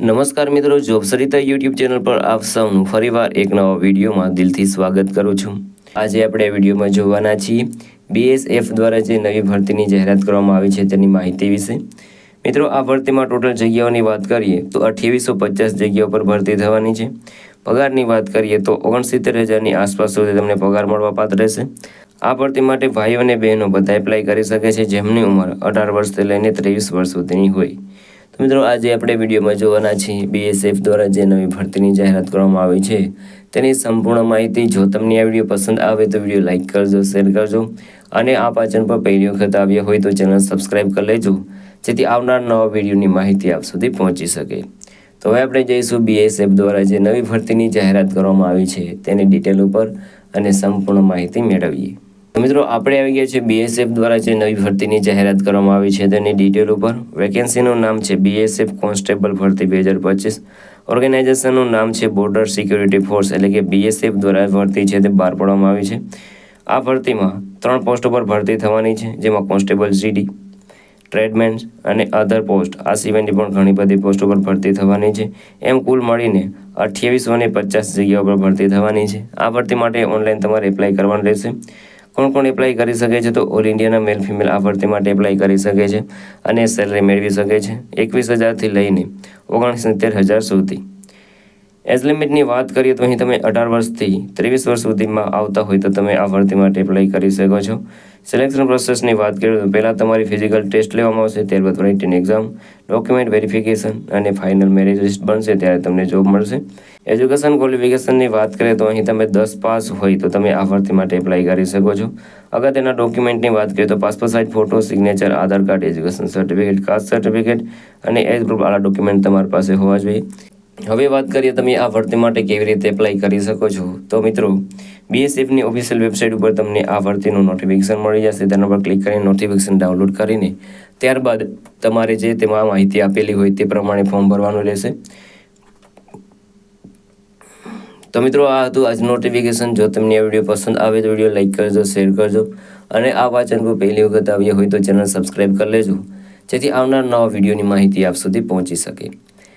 નમસ્કાર મિત્રો, job Sarita YouTube channel પર આપ સૌનું ફરીવાર એક નવા વિડીયોમાં દિલથી સ્વાગત કરું છું. આજે આપણે વિડીયોમાં જોવાના છીએ બીએસએફ દ્વારા જે નવી ભરતીની જાહેરાત કરવામાં આવી છે તેની માહિતી વિશે. મિત્રો, આ ભરતીમાં ટોટલ જગ્યાઓની વાત કરીએ તો અઠ્યાવીસો પચાસ જગ્યાઓ પર ભરતી થવાની છે. પગારની વાત કરીએ તો ઓગણસિત્તેર હજારની આસપાસ સુધી તમને પગાર મળવાપાત્ર રહેશે. આ ભરતી માટે ભાઈઓ અને બહેનો બધા એપ્લાય કરી શકે છે જેમની ઉંમર અઢાર વર્ષથી લઈને ત્રેવીસ વર્ષ સુધીની હોય. મિત્રો, આજે આપણે વિડીયોમાં જોવાના છીએ બીએસએફ દ્વારા જે નવી ભરતીની જાહેરાત કરવામાં આવી છે. તેની સંપૂર્ણ માહિતી જો તમને આ વીડિયો પસંદ આવે તો વીડિયો લાઇક કરજો, શેર કરજો અને આ પાચન પર પહેલી વખત આવ્યા હોય તો ચેનલ સબસ્ક્રાઈબ કરી લેજો, જેથી આવનાર નવા વિડીયોની માહિતી આપ સુધી પહોંચી શકે. તો હવે આપણે જઈશું બીએસએફ દ્વારા જે નવી ભરતીની જાહેરાત કરવામાં આવી છે, તેની ડિટેલ ઉપર અને સંપૂર્ણ માહિતી મેળવીએ. મિત્રો, આપણે આવી ગયા છે બીએસએફ દ્વારા જે નવી ભરતીની જાહેરાત કરવામાં આવી છે, તેની ડિટેલ ઉપર. વેકેન્સીનું નામ છે બીએસએફ કોન્સ્ટેબલ ભરતી બે હજાર પચીસ. ઓર્ગેનાઇઝેશનનું નામ છે બોર્ડર સિક્યુરિટી ફોર્સ એટલે કે બીએસએફ દ્વારા ભરતી છે તે બહાર પાડવામાં આવી છે. આ ભરતીમાં ત્રણ પોસ્ટ પર ભરતી થવાની છે, જેમાં કોન્સ્ટેબલ જીડી ટ્રેડમેન અને અધર પોસ્ટ આ સિવાયની પણ ઘણી બધી પોસ્ટો પર ભરતી થવાની છે. એમ કુલ મળીને અઠ્યાવીસો ને પચાસ જગ્યાઓ પર ભરતી થવાની છે. આ ભરતી માટે ઓનલાઈન તમારે એપ્લાય કરવાનું રહેશે. કોણ કોણ એપ્લાય કરી શકે છે? તો ઓલ ઇન્ડિયાના મેલ ફિમેલ આ ભરતી માટે એપ્લાય કરી શકે છે અને સેલરી મેળવી શકે છે. એકવીસ હજારથી લઈને ઓગણસિત્તેર હજાર સુધી. એજ લિમિટની વાત કરીએ તો અહીં તમે અઢાર વર્ષથી ત્રેવીસ વર્ષ સુધીમાં આવતા હોય તો તમે આ ભરતી માટે એપ્લાય કરી શકો છો. સિલેક્શન પ્રોસેસની વાત કરીએ તો પહેલાં તમારી ફિઝિકલ ટેસ્ટ લેવામાં આવશે, ત્યારબાદ રાઇટિંગ એક્ઝામ ડોક્યુમેન્ટ વેરિફિકેશન અને ફાઇનલ મેરેજ લિસ્ટ બનશે, ત્યારે તમને જોબ મળશે. એજ્યુકેશન ક્વોલિફિકેશનની વાત કરીએ તો અહીં તમે દસ પાસ હોય તો તમે આ ભરતી માટે એપ્લાય કરી શકો છો. અગત્યના ડોક્યુમેન્ટની વાત કરીએ તો passport size photo signature Aadhaar card education certificate caste certificate અને એજ ગ્રુપ વાળા ડોક્યુમેન્ટ તમારી પાસે હોવા જોઈએ. હવે વાત કરીએ તમે આ ભરતી માટે કેવી રીતે એપ્લાય કરી શકો છો. તો મિત્રો બીએસએફની ઓફિશિયલ વેબસાઇટ ઉપર તમને આ ભરતીનું નોટિફિકેશન મળી જશે. તેના પર ક્લિક કરીને નોટિફિકેશન ડાઉનલોડ કરીને ત્યારબાદ તમારે જે તેમાં માહિતી આપેલી હોય તે પ્રમાણે ફોર્મ ભરવાનું રહેશે. તો મિત્રો, આ હતું આજ નોટિફિકેશન જો તમને આ વીડિયો પસંદ આવે તો વીડિયો લાઇક કરજો શેર કરજો અને આ વાચન પર પહેલી વખત આવ્યા હોય તો ચેનલ સબસ્ક્રાઈબ કરી લેજો, જેથી આવનાર નવા વિડીયોની માહિતી આપ સુધી પહોંચી શકે.